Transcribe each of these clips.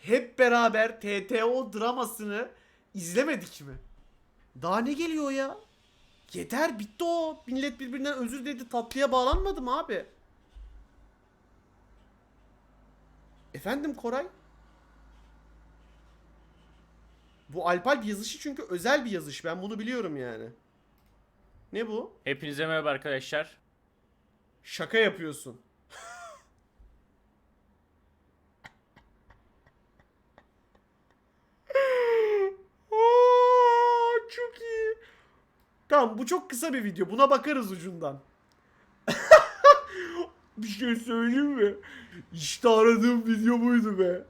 hep beraber TTO dramasını izlemedik mi? Daha ne geliyor ya? Yeter bitti o. Millet birbirinden özür diledi tatlıya bağlanmadı mı abi? Efendim Koray? Bu Alpalp yazışı çünkü özel bir yazış. Ben bunu biliyorum yani. Ne bu? Hepinize merhaba arkadaşlar. Şaka yapıyorsun. Aa, çok iyi. Tamam bu çok kısa bir video. Buna bakarız ucundan. bir şey söyleyeyim mi? İşte aradığım video buydu be.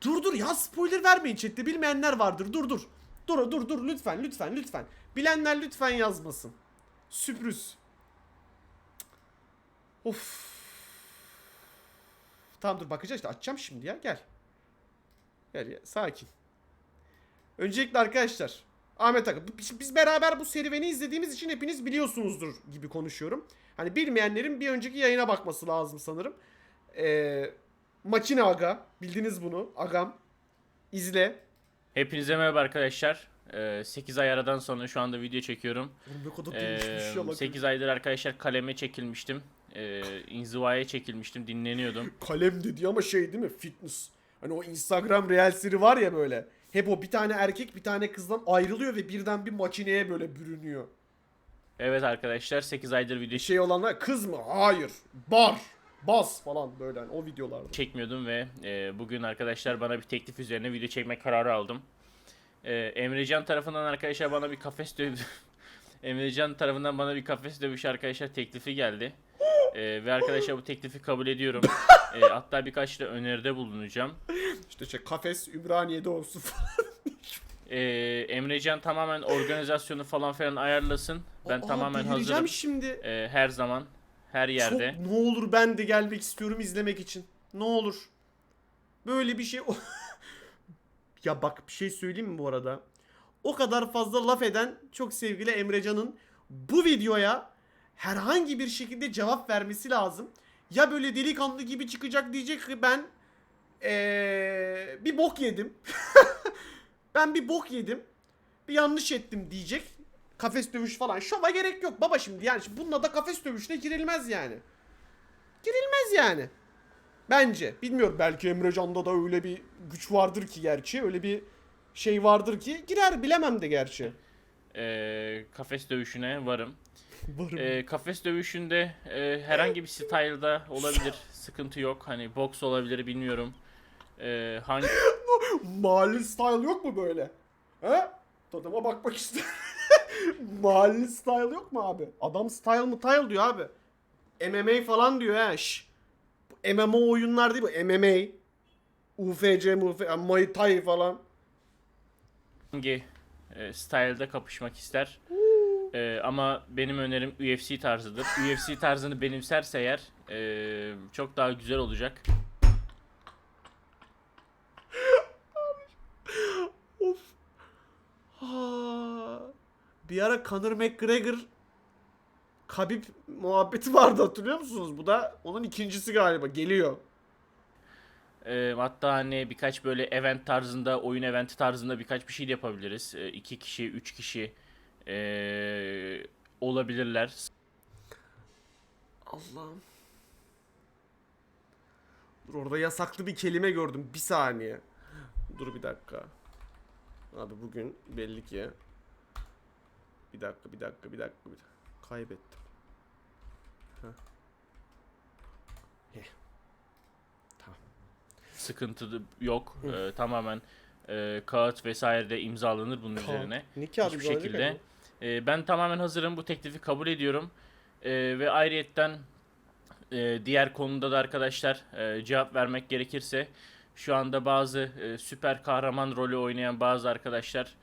Dur dur ya spoiler vermeyin chatte bilmeyenler vardır. Dur dur. Dur dur dur lütfen lütfen lütfen. Bilenler lütfen yazmasın. Sürpriz. Of. Tamam dur bakacağız işte açacağım şimdi ya gel. Gel ya sakin. Öncelikle arkadaşlar Ahmet Akın biz, beraber bu serüveni izlediğimiz için hepiniz biliyorsunuzdur gibi konuşuyorum. Hani bilmeyenlerin bir önceki yayına bakması lazım sanırım. Ee, Makine Aga bildiniz bunu Agam izle. Hepinize merhaba arkadaşlar. 8 ay aradan sonra şu anda video çekiyorum. Ee, değişmiş ya bak. 8 aydır arkadaşlar kaleme çekilmiştim. Ee, inzivaya çekilmiştim, dinleniyordum. Kalem dedi ama şey değil mi fitness. Hani o Instagram reelsleri var ya böyle. Hep o bir tane erkek bir tane kızdan ayrılıyor ve birden bir makineye böyle bürünüyor. Evet arkadaşlar 8 aydır video Şey olanlar kız mı? Hayır. Bar. Bas falan böyle hani o videolarda. çekmiyordum ve e, bugün arkadaşlar bana bir teklif üzerine video çekmek kararı aldım. E, Emrecan tarafından arkadaşlar bana bir kafes dövüşü Emrecan tarafından bana bir kafes dövüşü arkadaşlar teklifi geldi. E, ve arkadaşlar bu teklifi kabul ediyorum. E, hatta birkaç da öneride bulunacağım. İşte şey kafes Ümraniye'de olsun E, Emrecan tamamen organizasyonu falan filan ayarlasın. Ben Aa, tamamen delireceğim hazırım. şimdi. E, her zaman, her yerde. Çok ne olur ben de gelmek istiyorum izlemek için. Ne olur. Böyle bir şey. ya bak bir şey söyleyeyim mi bu arada? O kadar fazla laf eden çok sevgili Emrecan'ın bu videoya herhangi bir şekilde cevap vermesi lazım. Ya böyle delikanlı gibi çıkacak diyecek ki ben ee, bir bok yedim. ben bir bok yedim. Bir yanlış ettim diyecek. Kafes dövüş falan. Şova gerek yok baba şimdi. Yani şimdi bununla da kafes dövüşüne girilmez yani. Girilmez yani. Bence. Bilmiyorum belki Emrecan'da da öyle bir güç vardır ki gerçi. Öyle bir şey vardır ki girer bilemem de gerçi. E, kafes dövüşüne varım. Varım. E, kafes dövüşünde e, herhangi bir style'da olabilir. Sıkıntı yok. Hani boks olabilir bilmiyorum. E, hangi Mahalle style yok mu böyle? He? Tadıma bakmak istiyorum. Mahalle style yok mu abi? Adam style mı style diyor abi. MMA falan diyor ha. Şş. MMO oyunlar değil bu. MMA. UFC, MUF, Muay Thai falan. hangi e, style'da kapışmak ister? E, ama benim önerim UFC tarzıdır. UFC tarzını benimserse eğer e, çok daha güzel olacak. Bir ara Conor McGregor Khabib muhabbeti vardı hatırlıyor musunuz? Bu da onun ikincisi galiba. Geliyor. E, hatta hani birkaç böyle event tarzında, oyun eventi tarzında birkaç bir şey de yapabiliriz. E, iki kişi, üç kişi e, olabilirler. Allah'ım. Dur orada yasaklı bir kelime gördüm. Bir saniye. Dur bir dakika. Abi bugün belli ki. Bir dakika, bir dakika, bir dakika. Bir dakika. Kaybettim. Heh. Heh. Tamam. Sıkıntı yok. E, tamamen e, kağıt vesaire de imzalanır bunun üzerine. Ne kağıdı Hiçbir şekilde. E, ben tamamen hazırım. Bu teklifi kabul ediyorum. E, ve ayrıyetten e, diğer konuda da arkadaşlar e, cevap vermek gerekirse şu anda bazı e, süper kahraman rolü oynayan bazı arkadaşlar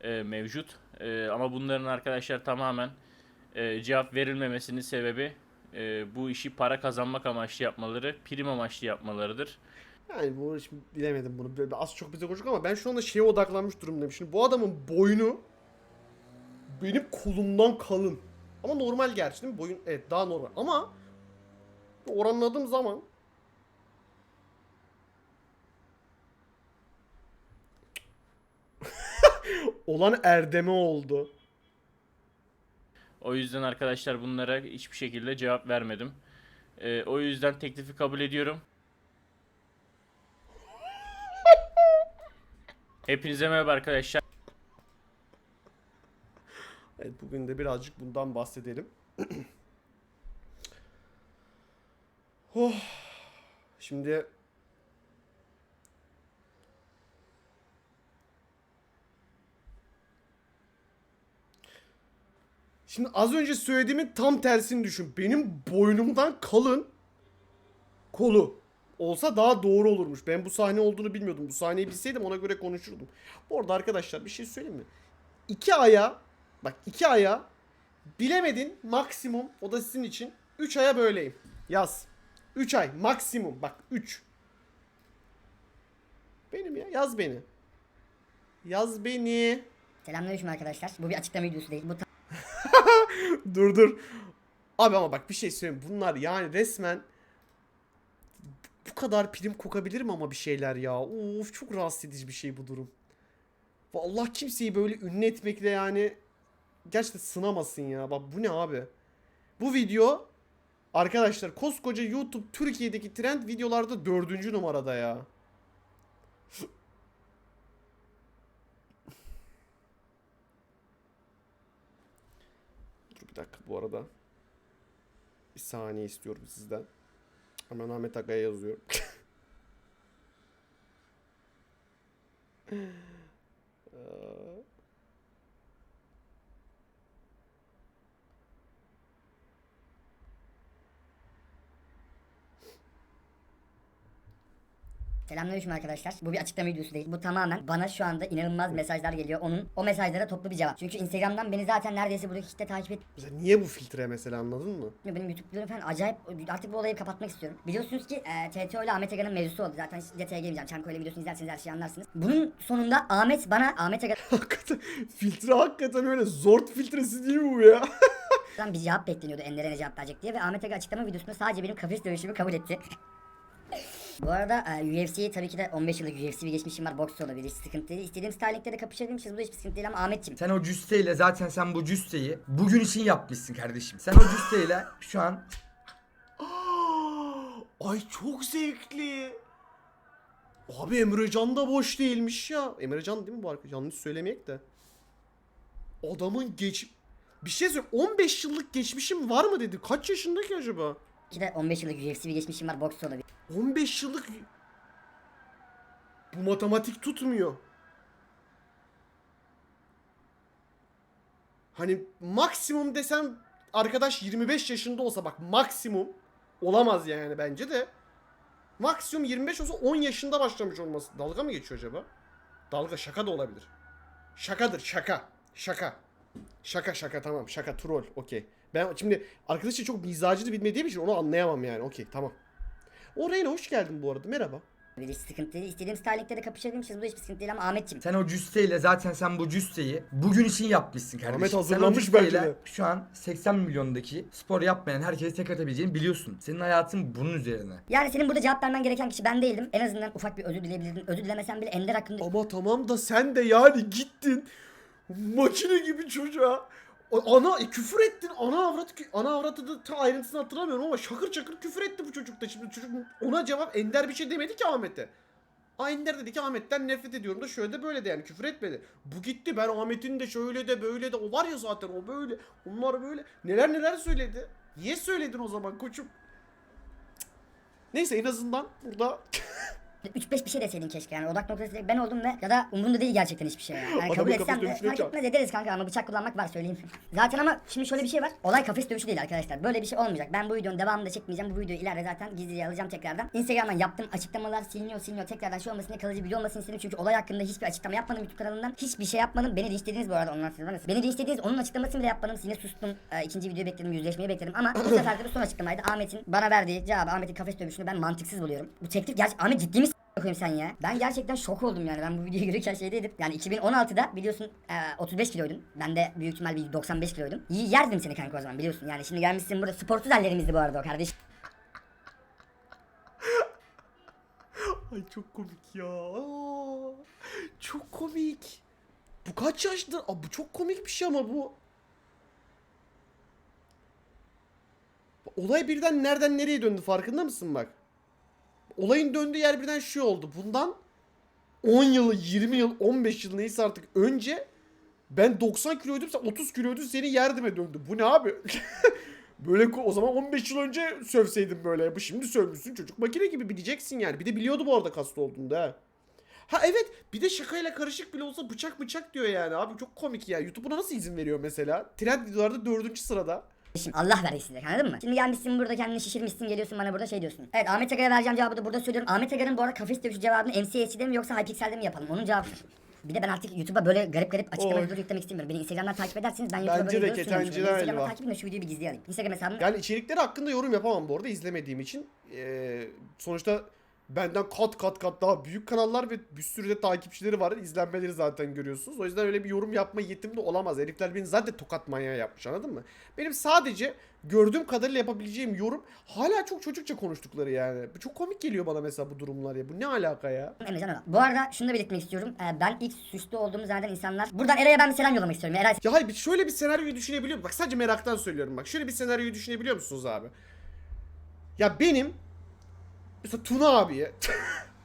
e, mevcut. E, ama bunların arkadaşlar tamamen e, cevap verilmemesinin sebebi e, bu işi para kazanmak amaçlı yapmaları, prim amaçlı yapmalarıdır. Yani bunu şimdi bilemedim bunu. Böyle az çok bize konuştuk ama ben şu anda şeye odaklanmış durumdayım. Şimdi bu adamın boynu benim kolumdan kalın. Ama normal gerçi değil mi? Boyun evet daha normal. Ama oranladığım zaman olan Erdem'e oldu. O yüzden arkadaşlar bunlara hiçbir şekilde cevap vermedim. Ee, o yüzden teklifi kabul ediyorum. Hepinize merhaba arkadaşlar. Evet bugün de birazcık bundan bahsedelim. oh. Şimdi Şimdi az önce söylediğimin tam tersini düşün. Benim boynumdan kalın kolu olsa daha doğru olurmuş. Ben bu sahne olduğunu bilmiyordum. Bu sahneyi bilseydim ona göre konuşurdum. Bu arada arkadaşlar bir şey söyleyeyim mi? İki aya bak iki aya bilemedin maksimum o da sizin için 3 aya böyleyim. Yaz. 3 ay maksimum bak 3. Benim ya yaz beni. Yaz beni. Selamünaleyküm arkadaşlar. Bu bir açıklama videosu değil. Bu dur dur. Abi ama bak bir şey söyleyeyim. Bunlar yani resmen bu kadar prim kokabilir mi ama bir şeyler ya? Of çok rahatsız edici bir şey bu durum. Vallahi kimseyi böyle ünlü etmekle yani gerçekten sınamasın ya. Bak bu ne abi? Bu video arkadaşlar koskoca YouTube Türkiye'deki trend videolarda dördüncü numarada ya. Bir dakika bu arada. Bir saniye istiyorum sizden. Hemen Ahmet Aga'ya yazıyorum. Selamünaleyküm arkadaşlar. Bu bir açıklama videosu değil. Bu tamamen bana şu anda inanılmaz mesajlar geliyor. Onun o mesajlara toplu bir cevap. Çünkü Instagram'dan beni zaten neredeyse buradaki kitle takip etmiyor. Mesela niye bu filtre mesela anladın mı? Benim YouTube videolarım falan acayip. Artık bu olayı kapatmak istiyorum. Biliyorsunuz ki e, TTO ile Ahmet Aga'nın mevzusu oldu. Zaten detaya gelmeyeceğim. Çanko ile videosunu izlerseniz her şeyi anlarsınız. Bunun sonunda Ahmet bana Ahmet Hakikaten filtre hakikaten öyle zort filtresi değil mi bu ya? Bir cevap bekleniyordu Ender'e ne cevap verecek diye. Ve Ahmet Aga açıklama videosunda sadece benim kafes dövüşümü kabul etti. Bu arada e, UFC'yi tabii ki de 15 yıllık UFC bir geçmişim var. Boks olabilir. Sıkıntı değil. İstediğim styling'de de kapışabilirmişiz. Bu da hiçbir sıkıntı değil ama Ahmetciğim. Sen o cüsseyle zaten sen bu cüsseyi bugün için yapmışsın kardeşim. Sen o cüsseyle şu an Ay çok zevkli. Abi Emrecan da boş değilmiş ya. Emrecan değil mi bu arkadaş? Yanlış söylemeyek de. Adamın geç... Bir şey söyle 15 yıllık geçmişim var mı dedi. Kaç yaşında ki acaba? Ki de 15 yıllık UFC bir geçmişim var. Boks olabilir. 15 yıllık... Bu matematik tutmuyor. Hani maksimum desem arkadaş 25 yaşında olsa bak maksimum olamaz yani bence de. Maksimum 25 olsa 10 yaşında başlamış olması. Dalga mı geçiyor acaba? Dalga şaka da olabilir. Şakadır şaka. Şaka. Şaka şaka tamam şaka troll okey. Ben şimdi arkadaşı çok mizacını bilmediğim için onu anlayamam yani okey tamam. Oraya hoş geldin bu arada merhaba. Hiç sıkıntı değil. İstediğim styling'de de kapışabilirmişiz. Bu hiçbir sıkıntı değil ama Ahmetciğim. sen o cüsseyle zaten sen bu cüsseyi bugün için yapmışsın kardeşim. Ahmet sen o hazırlanmış cüsseyle belki de. Şu an 80 milyondaki spor yapmayan herkese tek atabileceğini biliyorsun. Senin hayatın bunun üzerine. Yani senin burada cevap vermen gereken kişi ben değildim. En azından ufak bir özür dileyebilirdin. Özür dilemesen bile Ender hakkında Ama tamam da sen de yani gittin makine gibi çocuğa Ana e, küfür ettin ana avrat ana avratı da ta ayrıntısını hatırlamıyorum ama şakır çakır küfür etti bu çocuk da şimdi çocuk ona cevap Ender bir şey demedi ki Ahmet'e. Aa Ender dedi ki Ahmet'ten nefret ediyorum da şöyle de böyle de yani küfür etmedi. Bu gitti ben Ahmet'in de şöyle de böyle de o var ya zaten o böyle onlar böyle neler neler söyledi. Niye söyledin o zaman koçum? Neyse en azından burada 3-5 bir şey deseydin keşke yani odak noktası ben oldum ve ya da umurumda değil gerçekten hiçbir şey ya. Yani Adamın kabul etsem de fark etmez ederiz kanka ama bıçak kullanmak var söyleyeyim. zaten ama şimdi şöyle bir şey var. Olay kafes dövüşü değil arkadaşlar. Böyle bir şey olmayacak. Ben bu videonun devamını da çekmeyeceğim. Bu videoyu ileride zaten gizliye alacağım tekrardan. Instagram'dan yaptığım açıklamalar siliniyor siliniyor. Tekrardan şey olmasın diye kalıcı video olmasını istedim. Çünkü olay hakkında hiçbir açıklama yapmadım YouTube kanalından. Hiçbir şey yapmadım. Beni linçlediniz bu arada ondan sonra. Beni linçlediniz. Onun açıklamasını bile yapmadım. Yine sustum. Ee, ikinci videoyu bekledim. Yüzleşmeyi bekledim. Ama bu sefer de bu son açıklamaydı. Ahmet'in bana verdiği cevabı Ahmet'in kafes dövüşünü ben mantıksız buluyorum. Bu teklif gerçi Ahmet ciddi koyayım sen ya. Ben gerçekten şok oldum yani. Ben bu videoyu görürken şeydeydim. Yani 2016'da biliyorsun e, 35 kiloydun. Ben de büyük ihtimal bir 95 kiloydum. İyi yerdim seni kanka o zaman biliyorsun. Yani şimdi gelmişsin burada sporsuz hallerimizdi bu arada o kardeş. Ay çok komik ya. Çok komik. Bu kaç yaşlı? Aa, bu çok komik bir şey ama bu. Olay birden nereden nereye döndü farkında mısın bak? Olayın döndüğü yer birden şu oldu. Bundan 10 yıl, 20 yıl, 15 yıl neyse artık önce ben 90 kiloydum sen 30 kiloydun seni yerdime döndü. Bu ne abi? böyle o zaman 15 yıl önce sövseydin böyle. Bu şimdi sövmüşsün çocuk makine gibi bileceksin yani. Bir de biliyordu bu arada kaslı olduğunda ha. Ha evet bir de şakayla karışık bile olsa bıçak bıçak diyor yani abi çok komik ya. YouTube buna nasıl izin veriyor mesela? Trend videolarda dördüncü sırada. Şimdi Allah versin size anladın mı? Şimdi gelmişsin burada kendini şişirmişsin geliyorsun bana burada şey diyorsun. Evet Ahmet Agar'a vereceğim cevabı da burada söylüyorum. Ahmet Agar'ın bu arada kafes dövüşü cevabını MCS'de mi yoksa Hypixel'de mi yapalım? Onun cevabı. Bir de ben artık YouTube'a böyle garip garip açıklama Oy. videoları yüklemek istemiyorum. Beni Instagram'dan takip edersiniz ben YouTube'a Bence böyle de videoları sunuyorum. ketenceden Instagram'dan elva. takip edin de şu videoyu bir alayım. Instagram hesabım Yani içerikleri hakkında yorum yapamam bu arada izlemediğim için. Ee, sonuçta benden kat kat kat daha büyük kanallar ve bir sürü de takipçileri var. İzlenmeleri zaten görüyorsunuz. O yüzden öyle bir yorum yapma yetim de olamaz. Herifler beni zaten tokat manyağı yapmış anladın mı? Benim sadece gördüğüm kadarıyla yapabileceğim yorum hala çok çocukça konuştukları yani. Bu çok komik geliyor bana mesela bu durumlar ya. Bu ne alaka ya? Emrecan Oral. Bu arada şunu da belirtmek istiyorum. Ee, ben ilk süslü olduğumu zaten insanlar... Buradan Eray'a ben bir selam yollamak istiyorum. Eray Ya hayır şöyle bir senaryoyu düşünebiliyor musun? Bak sadece meraktan söylüyorum bak. Şöyle bir senaryoyu düşünebiliyor musunuz abi? Ya benim mesela Tuna abiye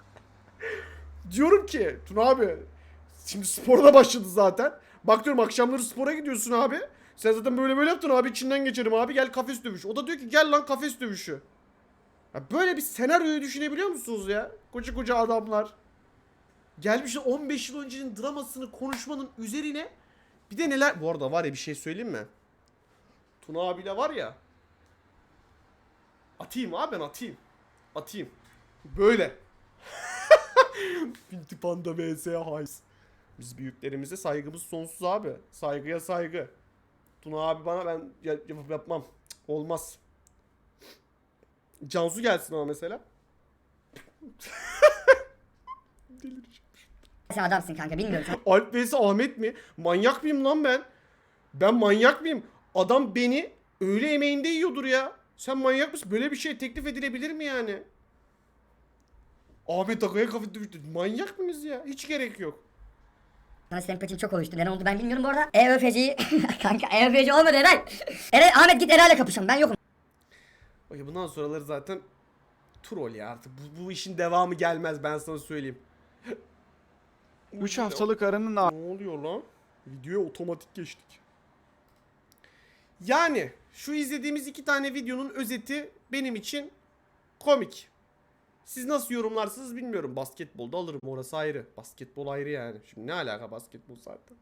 diyorum ki Tuna abi şimdi sporda başladı zaten. Bak diyorum akşamları spora gidiyorsun abi. Sen zaten böyle böyle yaptın abi içinden geçerim abi gel kafes dövüşü. O da diyor ki gel lan kafes dövüşü. Ya böyle bir senaryoyu düşünebiliyor musunuz ya? Koca koca adamlar. Gelmişler 15 yıl öncenin dramasını konuşmanın üzerine bir de neler... Bu arada var ya bir şey söyleyeyim mi? Tuna abiyle var ya. Atayım abi ben atayım. Atayım. Böyle. Pinti Panda vs Hayes. Biz büyüklerimize saygımız sonsuz abi. Saygıya saygı. Tuna abi bana ben ya- yapıp yapmam. Olmaz. Cansu gelsin ama mesela. Delireceğim. sen adamsın kanka bilmiyorum. Sen Alp vs Ahmet mi? Manyak mıyım lan ben? Ben manyak mıyım? Adam beni öğle yemeğinde yiyordur ya. Sen manyak mısın? Böyle bir şey teklif edilebilir mi yani? Ahmet Akaya kafa düştü. Manyak mıyız ya? Hiç gerek yok. Sana sempatim çok oluştu. Neden oldu ben bilmiyorum bu arada. EÖFC'yi... kanka EÖFC olmadı Eray. Eray Ahmet git Eray'la kapışalım ben yokum. Okey bundan sonraları zaten troll ya artık. Bu, bu işin devamı gelmez ben sana söyleyeyim. 3 haftalık aranın Ne oluyor lan? Videoya otomatik geçtik. Yani şu izlediğimiz iki tane videonun özeti benim için komik. Siz nasıl yorumlarsınız bilmiyorum. Basketbolda alırım orası ayrı. Basketbol ayrı yani. Şimdi ne alaka basketbol zaten.